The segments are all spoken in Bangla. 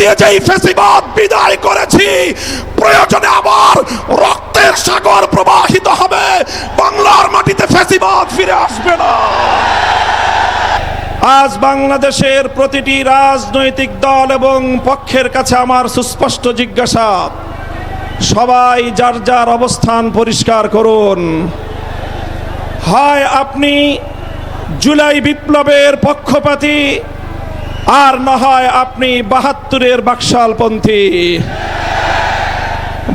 দিয়ে যেই ফেসিবাদ বিদায় করেছি, প্রয়োজনে আবার রক্তের সাগর প্রবাহিত হবে। বাংলার মাটিতে ফেসিবাদ ফিরে আসবে না। আজ বাংলাদেশের প্রতিটি রাজনৈতিক দল এবং পক্ষের কাছে আমার সুস্পষ্ট জিজ্ঞাসা, সবাই যার যার অবস্থান পরিষ্কার করুন। হয় আপনি জুলাই বিপ্লবের পক্ষপাতী আর না হয় আপনি বাহাত্তরের বাকশালপন্থী।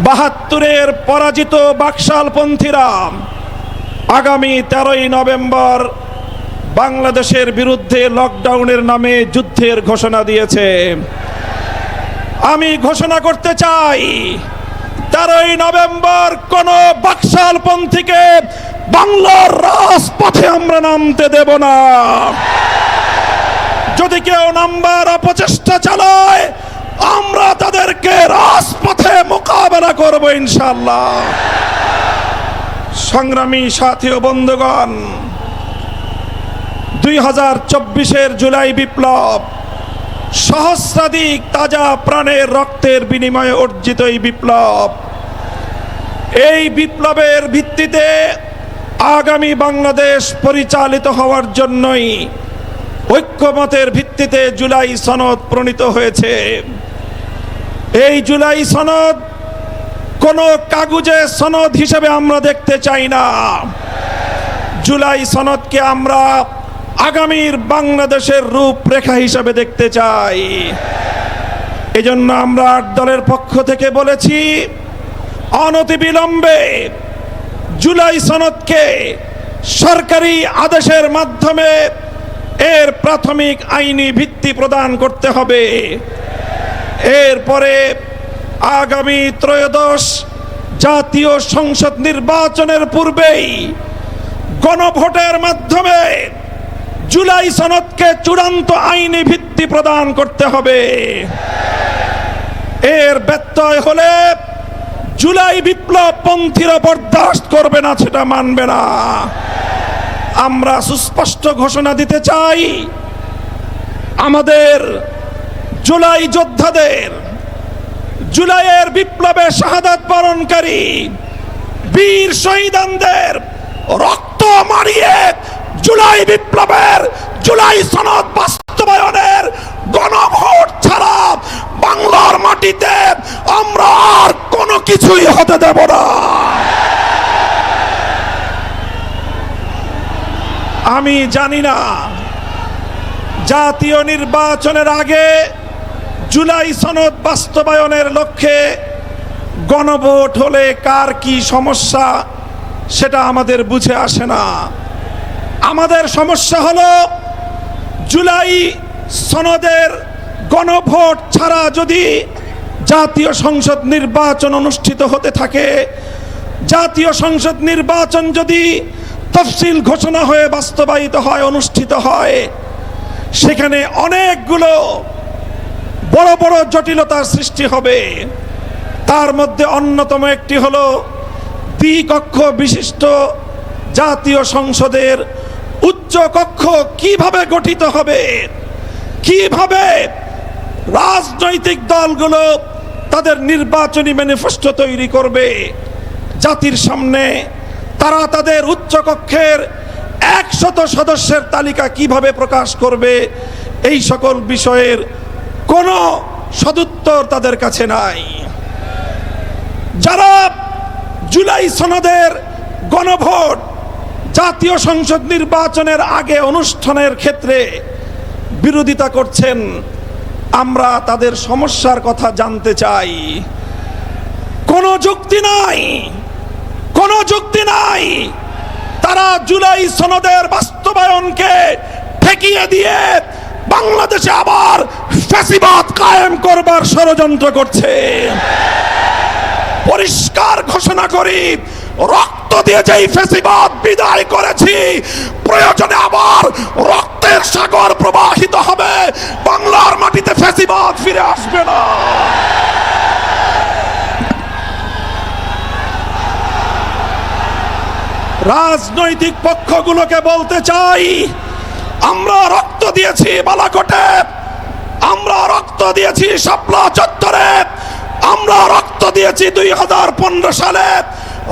বাহাত্তরের পরাজিত বাকশালপন্থীরা আগামী তেরোই নভেম্বর বাংলাদেশের বিরুদ্ধে লকডাউনের নামে যুদ্ধের ঘোষণা দিয়েছে। আমি ঘোষণা করতে চাই, তেরোই নভেম্বর কোন বাকশালপন্থীকে বাংলার রাজপথে আমরা নামতে দেব না। যদি কেউ নাম্বার অপচেষ্টা চালায়, আমরা তাদেরকে রাজপথে মোকাবেলা করব ইনশাল্লাহ সংগ্রামী সাথী ও বন্ধুগণ, দুই হাজার জুলাই বিপ্লব, সহস্রাধিক তাজা প্রাণের রক্তের বিনিময়ে অর্জিত এই বিপ্লব। এই বিপ্লবের ভিত্তিতে আগামী বাংলাদেশ পরিচালিত হওয়ার জন্যই ঐক্যমতের ভিত্তিতে জুলাই সনদ প্রণীত হয়েছে। এই জুলাই সনদ কোনো কাগজে সনদ হিসেবে আমরা দেখতে চাই না। জুলাই সনদকে আমরা আগামীর বাংলাদেশের রূপরেখা হিসাবে দেখতে চাই। এজন্য আমরা আট দলের পক্ষ থেকে বলেছি, অনতিবিলম্বে জুলাই সনদকে সরকারি আদেশের মাধ্যমে এর প্রাথমিক আইনি ভিত্তি প্রদান করতে হবে। এরপরে আগামী ত্রয়োদশ জাতীয় সংসদ নির্বাচনের পূর্বেই গণভোটের মাধ্যমে জুলাই সনদকে চূড়ান্ত আইনি ভিত্তি প্রদান করতে হবে। এর ব্যত্যয় হলে জুলাই বিপ্লব পন্থীরা বরদাস্ত করবে না, সেটা মানবে না। আমরা সুস্পষ্ট ঘোষণা দিতে চাই, আমাদের জুলাই যোদ্ধাদের, জুলাইয়ের বিপ্লবে শাহাদাত বরণকারী বীর শহীদানদের রক্ত মারিয়ে জুলাই বিপ্লবের, জুলাই সনদ বাস্তবায়নের গণভোট ছাড়া বাংলার মাটিতে আমরা আর কোনো কিছুই হতে দেব না। আমি জানি না। জাতীয় নির্বাচনের আগে জুলাই সনদ বাস্তবায়নের লক্ষ্যে গণভোট হলে কার কি সমস্যা সেটা আমাদের বুঝে আসে না। আমাদের সমস্যা হলো জুলাই সনদের গণভোট ছাড়া যদি জাতীয় সংসদ নির্বাচন অনুষ্ঠিত হতে থাকে, জাতীয় সংসদ নির্বাচন যদি তফসিল ঘোষণা হয়ে বাস্তবায়িত হয়, অনুষ্ঠিত হয়। সেখানে অনেকগুলো বড় বড় জটিলতার সৃষ্টি হবে। তার মধ্যে অন্যতম একটি হলো দ্বিকক্ষ বিশিষ্ট জাতীয় সংসদের উচ্চ কক্ষ কীভাবে গঠিত হবে? কীভাবে রাজনৈতিক দলগুলো তাদের নির্বাচনী ম্যানিফেস্টো তৈরি করবে? জাতির সামনে তারা তাদের উচ্চ কক্ষের একশত সদস্যের তালিকা কীভাবে প্রকাশ করবে, এই সকল বিষয়ের কোনো সদুত্তর তাদের কাছে নাই। যারা জুলাই সনদের গণভোট, জাতীয় সংসদ নির্বাচনের আগে অনুষ্ঠানের ক্ষেত্রে বিরোধিতা করছেন, আমরা তাদের সমস্যার কথা জানতে চাই। কোনো যুক্তি নাই, কোনো নাই। তারা জুলাই সনদের বাস্তবায়নকে ঠেকিয়ে দিয়ে বাংলাদেশে আবার ফ্যাসিবাদ কায়েম করবার ষড়যন্ত্র করছে। পরিষ্কার ঘোষণা করি, রক্ত দিয়ে যেই ফেসিবাদ বিদায় করেছি, প্রয়োজনে আবার রক্তের সাগর প্রবাহিত হবে। বাংলার মাটিতে ফেসিবাদ ফিরে আসবে না। রাজনৈতিক পক্ষগুলোকে বলতে চাই, আমরা রক্ত দিয়েছি বালাকোটে, আমরা রক্ত দিয়েছি শাপলা চত্বরে, আমরা রক্ত দিয়েছি দুই হাজার পনেরো সালে,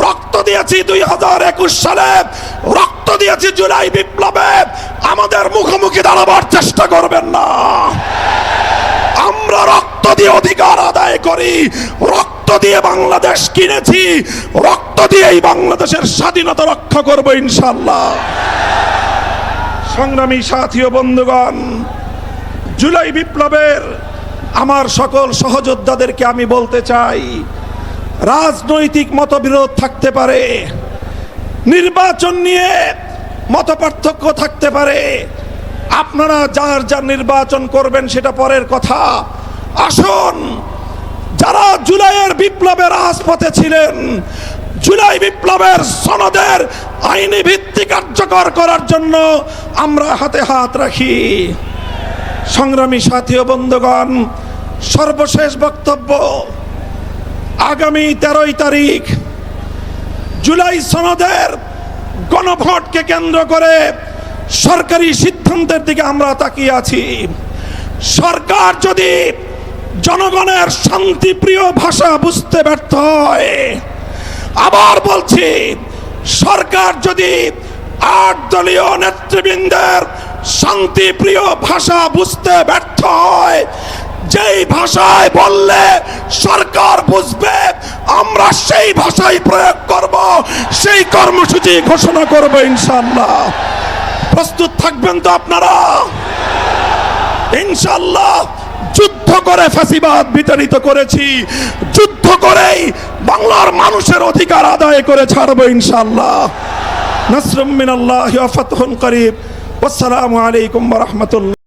রক্ত দিয়েছি দুই হাজার একুশ সালে, রক্ত দিয়েছি জুলাই বিপ্লবে, আমাদের মুখোমুখি দাঁড়াবার চেষ্টা করবেন না। আমরা রক্ত দিয়ে অধিকার আদায় করি রক্ত দিয়ে বাংলাদেশ কিনেছি, রক্ত দিয়ে এই বাংলাদেশের স্বাধীনতা রক্ষা করব ইনশাল্লাহ সংগ্রামী সাথী ও বন্ধুগণ, জুলাই বিপ্লবের আমার সকল সহযোদ্ধাদেরকে আমি বলতে চাই, রাজনৈতিক মতবিরোধ থাকতে পারে, নির্বাচন নিয়ে মত পার্থক্য থাকতে পারে। আপনারা যার যার নির্বাচন করবেন সেটা পরের কথা। আসুন যারা জুলাইয়ের বিপ্লবের রাজপথে ছিলেন, জুলাই বিপ্লবের সনদের আইনি ভিত্তি কার্যকর করার জন্য আমরা হাতে হাত রাখি। সংগ্রামী সাথী ও বন্ধুগণ, সর্বশেষ বক্তব্য, আগামী তেরোই তারিখ, জুলাই সনদের গণভোটকে কেন্দ্র করে সরকারি সিদ্ধান্তের দিকে আমরা তাকিয়ে আছি। সরকার যদি জনগণের শান্তিপ্রিয় ভাষা বুঝতে ব্যর্থ হয়। আবার বলছি, সরকার যদি আট দলীয় নেতৃবৃন্দের শান্তিপ্রিয় ভাষা বুঝতে ব্যর্থ হয়, যেই ভাষায় বললে সরকার বুঝবে, আমরা সেই ভাষাই প্রয়োগ করব, সেই কর্মসূচি ঘোষণা করব ইনশাল্লাহ প্রস্তুত থাকবেন তো আপনারা? ইনশাল্লাহ যুদ্ধ করে ফাঁসিবাদ বিতাড়িত করেছি। যুদ্ধ করেই বাংলার মানুষের অধিকার আদায় করে ছাড়ব ইনশাল্লাহ নাসরুম মিনাল্লাহ ফাতহুন করিব। আসসালামু আলাইকুম রাহমাতুল্লাহ।